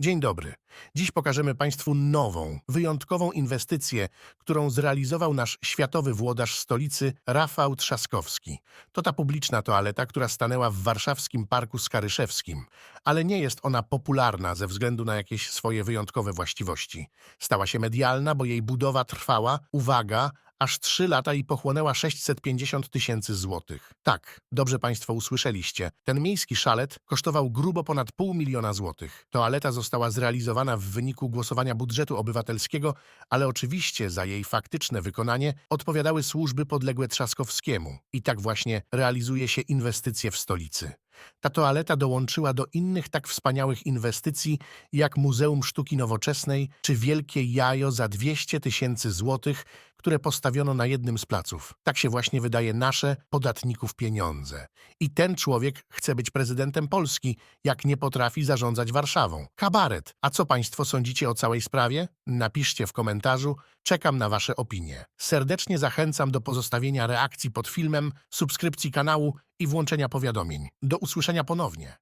Dzień dobry. Dziś pokażemy Państwu nową, wyjątkową inwestycję, którą zrealizował nasz światowy włodarz stolicy Rafał Trzaskowski. To ta publiczna toaleta, która stanęła w warszawskim Parku Skaryszewskim, ale nie jest ona popularna ze względu na jakieś swoje wyjątkowe właściwości. Stała się medialna, bo jej budowa trwała, uwaga, aż 3 lata i pochłonęła 650 tysięcy złotych. Tak, dobrze Państwo usłyszeliście. Ten miejski szalet kosztował grubo ponad pół miliona złotych. Toaleta została zrealizowana w wyniku głosowania budżetu obywatelskiego, ale oczywiście za jej faktyczne wykonanie odpowiadały służby podległe Trzaskowskiemu. I tak właśnie realizuje się inwestycje w stolicy. Ta toaleta dołączyła do innych tak wspaniałych inwestycji jak Muzeum Sztuki Nowoczesnej czy Wielkie Jajo za 200 tysięcy złotych, które postawiono na jednym z placów. Tak się właśnie wydaje nasze, podatników, pieniądze. I ten człowiek chce być prezydentem Polski, jak nie potrafi zarządzać Warszawą. Kabaret. A co państwo sądzicie o całej sprawie? Napiszcie w komentarzu. Czekam na wasze opinie. Serdecznie zachęcam do pozostawienia reakcji pod filmem, subskrypcji kanału i włączenia powiadomień. Do usłyszenia ponownie.